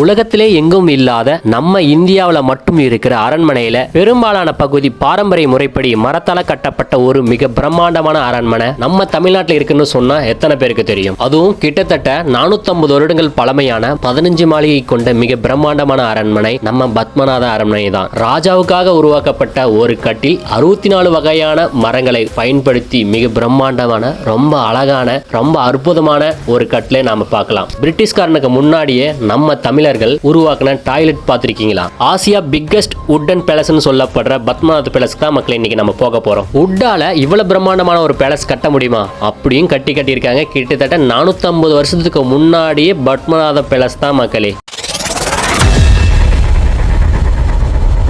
உலகத்திலே எங்கும் இல்லாத நம்ம இந்தியாவில் மட்டும் இருக்கிற அரண்மனையில பெரும்பாலான பகுதி பாரம்பரிய முறைப்படி மரத்தால கட்டப்பட்ட ஒரு மிக பிரம்மாண்டமான அரண்மனை நம்ம தமிழ்நாட்டில் இருக்குன்னு சொன்னா எத்தனை பேருக்கு தெரியும்? அதுவும் கிட்டத்தட்ட 450 வருடங்கள் பழமையான பதினஞ்சு மாளிகை கொண்ட மிக பிரம்மாண்டமான அரண்மனை நம்ம பத்மநாத அரண்மனை தான். ராஜாவுக்காக உருவாக்கப்பட்ட ஒரு கட்டில் அறுபத்தி நாலு வகையான மரங்களை பயன்படுத்தி மிக பிரம்மாண்டமான ரொம்ப அழகான ரொம்ப அற்புதமான ஒரு கட்டிலை நாம பார்க்கலாம். பிரிட்டிஷ்காரனுக்கு முன்னாடியே நம்ம தமிழ் தமிழர்கள் உருவாக்கின டாய்லெட் பார்த்திருக்கீங்களா? ஆசியா பிக்கஸ்ட் உட்டன் பேலஸ்னு சொல்லப்படுற பத்மநாத் பேலஸ் தான் மக்களே இன்னைக்கு நம்ம போக போறோம். உட்டால இவ்வளவு பிரம்மாண்டமான ஒரு பேலஸ் கட்ட முடியுமா? அப்படியும் கட்டி கட்டியிருக்காங்க. கிட்டத்தட்ட 450 வருஷத்துக்கு முன்னாடியே பத்மநாத பேலஸ் தான் மக்களே.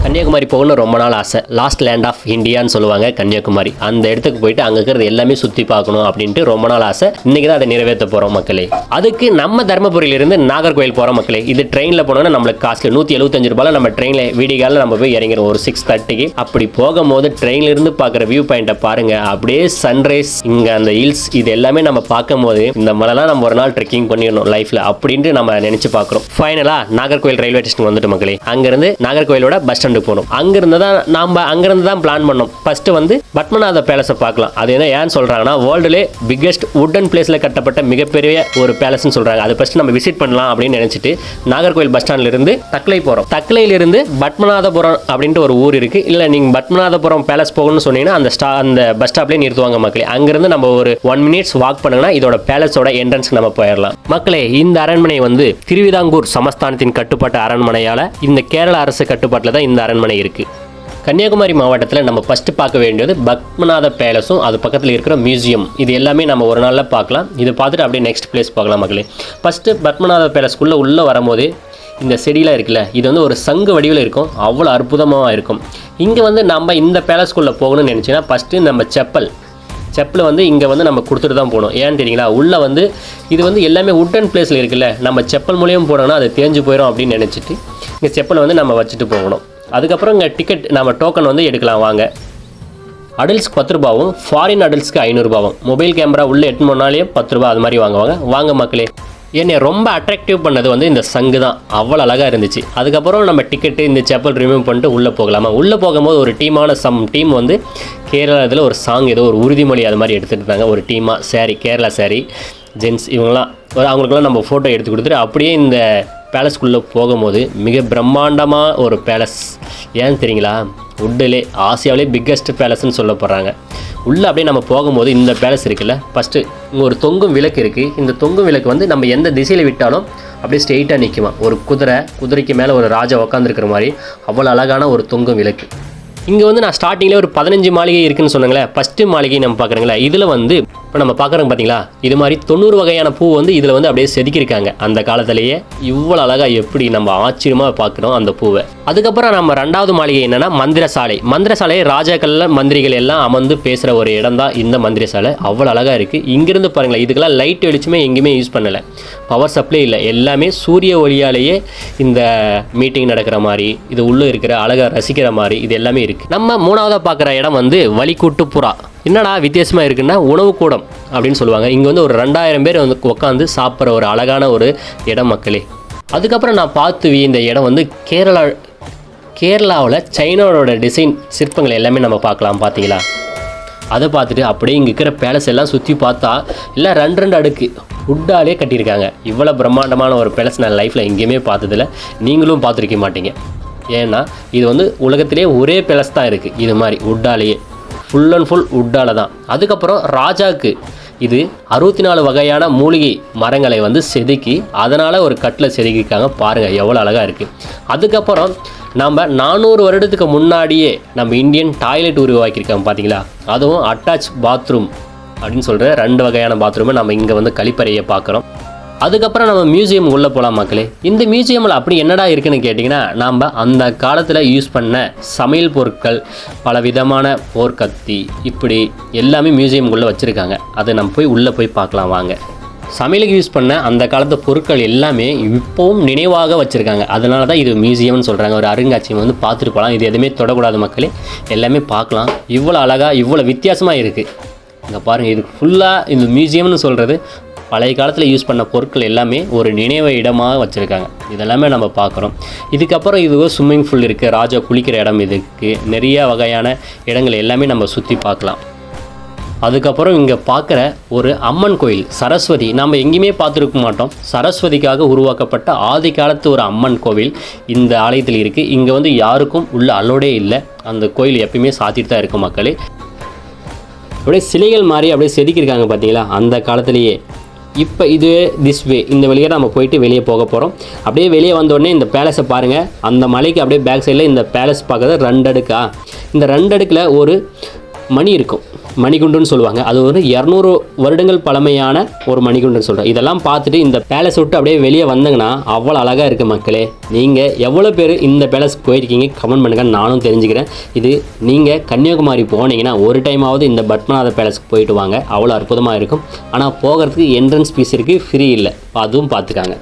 கன்னியாகுமரி போகணும்னு ரொம்ப நாள் ஆசை. லாஸ்ட் லேண்ட் ஆஃப் இந்தியான்னு சொல்லுவாங்க கன்னியாகுமரி. அந்த இடத்துக்கு போயிட்டு அங்கே இருக்கிறது எல்லாமே சுற்றி பார்க்கணும் அப்படின்ட்டு ரொம்ப நாள் ஆசை. இன்னைக்கு தான் அதை நிறைவேற்ற போகிறோம் மக்களே. அதுக்கு நம்ம தருமபுரியிலிருந்து நாகர்கோயில் போகிறோம் மக்களே. இது ட்ரெயினில் போனோம்னா நம்மளுக்கு காஸ்ட்லி நூற்றி எழுபத்தஞ்சு ரூபாயில் நம்ம ட்ரெயினில் விடிகாலில் நம்ம போய் இறங்கிடும் ஒரு சிக்ஸ் தேர்ட்டிக்கு அப்படி போகும்போது ட்ரெயின்லேருந்து பார்க்குற வியூ பாயிண்ட்டை பாருங்க. அப்படியே சன்ரைஸ் இங்கே அந்த ஹில்ஸ் இது எல்லாமே நம்ம பார்க்கும்போது இந்த மலைலாம் நம்ம ஒரு நாள் ட்ரெக்கிங் பண்ணிடணும் லைஃப்பில் அப்படின்ட்டு நம்ம நினச்சி பார்க்குறோம். ஃபைனலாக நாகர்கோயில் ரயில்வே ஸ்டேஷன் வந்துட்டு மக்களே. அங்கேருந்து நாகர்கோயிலோட பஸ் ஸ்டாண்டுக்கு போகணும். அங்கிருந்து தான் நாம் அங்கிருந்து தான் பிளான் பண்ணோம் ஃபஸ்ட்டு வந்து பத்மநாத பேலஸை பார்க்கலாம். அது என்ன ஏன்னு சொல்கிறாங்கன்னா வேர்ல்டுலே பிக்கெஸ்ட் உட்டன் பிளேஸில் கட்டப்பட்ட மிகப்பெரிய ஒரு பேலஸ்னு சொல்கிறாங்க அதை ஃபஸ்ட்டு நம்ம விசிட் பண்ணலாம் அப்படின்னு நினச்சிட்டு நாகர்கோவில் பஸ் ஸ்டாண்ட்லேருந்து தக்லை தக்கலை போகிறோம் தக்கலையிலிருந்து பத்மநாதபுரம் அப்படின்ட்டு ஒரு ஊர் இருக்குது இல்லை நீங்கள் பத்மநாதபுரம் பேலஸ் போகணும்னு சொன்னீங்கன்னா அந்த ஸ்டா அந்த பஸ் ஸ்டாப்லேயே நிறுத்துவாங்க மக்களே. அங்கேருந்து நம்ம ஒரு ஒன் மினிட்ஸ் வாக் பண்ணுங்கன்னா இதோட பேலஸோட என்ட்ரன்ஸ்க்கு நம்ம போயிடலாம். மக்களே இந்த அரண்மனை வந்து திருவிதாங்கூர் சமஸ்தானத்தின் கட்டுப்பாட்டு அரண்மனையால் இந்த கேரள அரசு கட்டுப்பாட்டில் தான் இந்த அரண்மனை இருக்குது கன்னியாகுமரி மாவட்டத்தில் நம்ம ஃபஸ்ட்டு பார்க்க வேண்டியது பத்மநாத பேலஸும் அது பக்கத்தில் இருக்கிற மியூசியம். இது எல்லாமே நம்ம ஒரு நாளில் பார்க்கலாம். இது பார்த்துட்டு அப்படியே நெக்ஸ்ட் பிளேஸ் பார்க்கலாம் மக்களே. ஃபஸ்ட்டு பத்மநாத பேலஸ்க்குள்ளே உள்ளே வரும்போது இந்த செடியெலாம் இருக்குல்ல இது வந்து ஒரு சங்கு வடிவில் இருக்கும். அவ்வளோ அற்புதமாக இருக்கும். இங்கே வந்து நம்ம இந்த பேலஸ்க்குள்ளே போகணும்னு நினச்சிங்கன்னா ஃபஸ்ட்டு நம்ம செப்பல். செப்பல் வந்து இங்கே வந்து நம்ம கொடுத்துட்டு தான் போகணும். ஏன்னு தெரியுங்களா? உள்ளே வந்து இது வந்து எல்லாமே உட்டன் பிளேஸில் இருக்குல்ல. நம்ம செப்பல் மூலியம் போனோம்னா அது தேஞ்சு போயிடும் அப்படின்னு நினச்சிட்டு இங்கே செப்பலை வந்து நம்ம வச்சுட்டு போகணும். அதுக்கப்புறம் இங்கே டிக்கெட் நம்ம டோக்கன் வந்து எடுக்கலாம் வாங்க. அடல்ட்ஸ்க்கு பத்து ரூபாவும் ஃபாரின் அடல்ட்ஸ்க்கு ஐநூறுபாவும் மொபைல் கேமரா உள்ளே எட்டு போனாலே பத்து ரூபா அது மாதிரி வாங்குவாங்க வாங்க. மக்களே. என்னை ரொம்ப அட்ராக்டிவ் பண்ணது வந்து இந்த சங்கு தான். அவ்வளோ அழகாக இருந்துச்சு. அதுக்கப்புறம் நம்ம டிக்கெட்டு இந்த செப்பல் ரிமூவ் பண்ணிட்டு உள்ளே போகலாமா? உள்ளே போகும்போது ஒரு டீமான சம் டீம் வந்து கேரளா இதில் ஒரு சாங் ஏதோ ஒரு உறுதிமொழி அது மாதிரி எடுத்துகிட்டு இருந்தாங்க. ஒரு டீமாக சாரி கேரளா சாரி ஜென்ஸ் இவங்கெல்லாம் ஒரு நம்ம ஃபோட்டோ எடுத்து கொடுத்துட்டு அப்படியே இந்த பேலஸ்க்குள்ளே போகும்போது மிக பிரம்மாண்டமாக ஒரு பேலஸ் ஏன்னு தெரியுங்களா? உட்டிலே ஆசியாவிலே பிக்கஸ்ட் பேலஸ்ன்னு சொல்ல போகிறாங்க உள்ளே அப்படியே நம்ம போகும்போது இந்த பேலஸ் இருக்குல்ல ஃபஸ்ட்டு இங்கே ஒரு தொங்கும் விளக்கு இருக்குது இந்த தொங்கும் விளக்கு வந்து நம்ம எந்த திசையில் விட்டாலும் அப்படியே ஸ்ட்ரெயிட்டாக நிற்குமா ஒரு குதிரை குதிரைக்கு மேலே ஒரு ராஜா உக்காந்துருக்கிற மாதிரி அவ்வளோ அழகான ஒரு தொங்கும் விளக்கு. இங்கே வந்து நான் ஸ்டார்டிங்கில் ஒரு பதினஞ்சு மாளிகை இருக்குன்னு சொன்னாங்களே ஃபஸ்ட்டு மாளிகை நம்ம பார்க்குறேங்களே இதில் வந்து இப்போ நம்ம பார்க்குறோம் பார்த்தீங்களா இது மாதிரி தொண்ணூறு வகையான பூ வந்து இதில் வந்து அப்படியே செதுக்கியிருக்காங்க. அந்த காலத்திலேயே இவ்வளோ அழகாக எப்படி நம்ம ஆச்சரியமாக பார்க்குறோம் அந்த பூவை. அதுக்கப்புறம் நம்ம ரெண்டாவது மாளிகை என்னன்னா மந்திரசாலை. மந்திரசாலை ராஜாக்கள்ல மந்திரிகள் எல்லாம் அமர்ந்து பேசுகிற ஒரு இடம் தான் இந்த மந்திரசாலை. அவ்வளோ அழகாக இருக்குது இங்கிருந்து பாருங்களேன் இதுக்கெல்லாம் லைட் வெளிச்சமே எங்கேயுமே யூஸ் பண்ணலை. பவர் சப்ளை இல்லை. எல்லாமே சூரிய ஒளியாலேயே இந்த மீட்டிங் நடக்கிற மாதிரி இது உள்ளே இருக்கிற அழகாக ரசிக்கிற மாதிரி இது எல்லாமே இருக்குது நம்ம மூணாவதாக பார்க்குற இடம் வந்து வழிகூட்டு புறா என்னடா வித்தியாசமாக இருக்குன்னா உணவு கூடம் அப்படின்னு சொல்லுவாங்க. இங்கே வந்து ஒரு ரெண்டாயிரம் பேர் வந்து உட்காந்து சாப்பிட்ற ஒரு அழகான ஒரு இடம் மக்களே. அதுக்கப்புறம் நான் பார்த்து இந்த இடம் வந்து கேரளா கேரளாவில் சைனாவோட டிசைன் சிற்பங்கள் எல்லாமே நம்ம பார்க்கலாம் பார்த்தீங்களா? அதை பார்த்துட்டு அப்படியே இங்கே இருக்கிற பேலஸ் எல்லாம் சுற்றி பார்த்தா எல்லாம் ரெண்டு ரெண்டு அடுக்கு உட்டாலே கட்டியிருக்காங்க. இவ்வளோ பிரம்மாண்டமான ஒரு பேலஸ் நான் லைஃப்பில் எங்கேயுமே பார்த்ததில்ல. நீங்களும் பார்த்துருக்க மாட்டீங்க. ஏன்னா இது வந்து உலகத்திலே ஒரே பேலஸ் தான் இருக்குது இது மாதிரி உட்டாலேயே. ஃபுல் அண்ட் ஃபுல் உட்டால் தான். அதுக்கப்புறம் ராஜாக்கு இது அறுபத்தி நாலு வகையான மூலிகை மரங்களை வந்து செதுக்கி அதனால் ஒரு கட்டில் செதுக்கியிருக்காங்க பாருங்கள் எவ்வளோ அழகாக இருக்குது அதுக்கப்புறம் நம்ம நானூறு வருடத்துக்கு முன்னாடியே நம்ம இந்தியன் டாய்லெட் உருவாக்கியிருக்காங்க பார்த்தீங்களா அதுவும் அட்டாச் பாத்ரூம் அப்படின்னு சொல்கிற ரெண்டு வகையான பாத்ரூமை நம்ம இங்கே வந்து கழிப்பறையை பார்க்குறோம். அதுக்கப்புறம் நம்ம மியூசியம் உள்ளே போகலாம் மக்களே. இந்த மியூசியமில் அப்படி என்னடா இருக்குன்னு கேட்டிங்கன்னா நாம் அந்த காலத்தில் யூஸ் பண்ண சமையல் பொருட்கள் பல விதமான போர்க்கத்தி இப்படி எல்லாமே மியூசியம் உள்ளே வச்சுருக்காங்க. அதை நம்ம போய் உள்ளே போய் பார்க்கலாம் வாங்க. சமையலுக்கு யூஸ் பண்ண அந்த காலத்து பொருட்கள் எல்லாமே இப்போவும் நினைவாக வச்சுருக்காங்க. அதனால தான் இது மியூசியம்னு சொல்கிறாங்க ஒரு அருங்காட்சியகம் வந்து பார்த்துட்டு போகலாம். இது எதுவுமே தொடக்கூடாது மக்களே. எல்லாமே பார்க்கலாம். இவ்வளோ அழகாக இவ்வளோ வித்தியாசமாக இருக்குது இங்கே பாருங்கள் இது ஃபுல்லாக இந்த மியூசியம்னு சொல்கிறது பழைய காலத்தில் யூஸ் பண்ண பொருட்கள் எல்லாமே ஒரு நினைவு இடமாக வச்சுருக்காங்க. இதெல்லாமே நம்ம பார்க்குறோம் இதுக்கப்புறம் இது ஸ்விம்மிங் பூல் இருக்குது ராஜா குளிக்கிற இடம் இதுக்கு. நிறைய வகையான இடங்கள் எல்லாமே நம்ம சுற்றி பார்க்கலாம் அதுக்கப்புறம் இங்கே பார்க்குற ஒரு அம்மன் கோயில் சரஸ்வதி. நம்ம எங்கேயுமே பார்த்துருக்க மாட்டோம். சரஸ்வதிக்காக உருவாக்கப்பட்ட ஆதி காலத்து ஒரு அம்மன் கோவில் இந்த ஆலயத்தில் இருக்குது இங்கே வந்து யாருக்கும் உள்ள அலோடே இல்லை. அந்த கோயில் எப்பயுமே சாத்திட்டு தான் இருக்கும் மக்களே. அப்படியே சிலைகள் மாதிரி அப்படியே செதுக்கியிருக்காங்க பார்த்தீங்களா அந்த காலத்திலேயே. இப்போ இதுவே திஸ் வே இந்த வழியாக நம்ம போயிட்டு வெளியே போக போகிறோம் அப்படியே வெளியே வந்தோடனே இந்த பேலஸை பாருங்கள் அந்த மலைக்கு அப்படியே பேக் சைடில் இந்த பேலஸ் பார்க்குறது ரெண்டு அடுக்கா இந்த ரெண்டு அடுக்கில் ஒரு மணி இருக்கும். மணிகுண்டுன்னு சொல்லுவாங்க. அது ஒரு இரநூறு வருடங்கள் பழமையான ஒரு மணிகுண்டுன்னு சொல்கிறேன் இதெல்லாம் பார்த்துட்டு இந்த பேலஸ் விட்டு அப்படியே வெளியே வந்தீங்கன்னா அவ்வளோ அழகாக இருக்குது மக்களே. நீங்கள் எவ்வளோ பேர் இந்த பேலஸ் போயிருக்கீங்க? கமெண்ட் பண்ணுங்கள் நானும் தெரிஞ்சுக்கிறேன். இது நீங்கள் கன்னியாகுமரி போனீங்கன்னா ஒரு டைமாவது இந்த பத்மநாத பேலஸ்க்கு போயிட்டு வாங்க. அவ்வளோ அற்புதமாக இருக்கும். ஆனால் போகிறதுக்கு என்ட்ரன்ஸ் ஃபீஸ் இருக்குது ஃப்ரீ இல்லை. அதுவும் பார்த்துக்காங்க.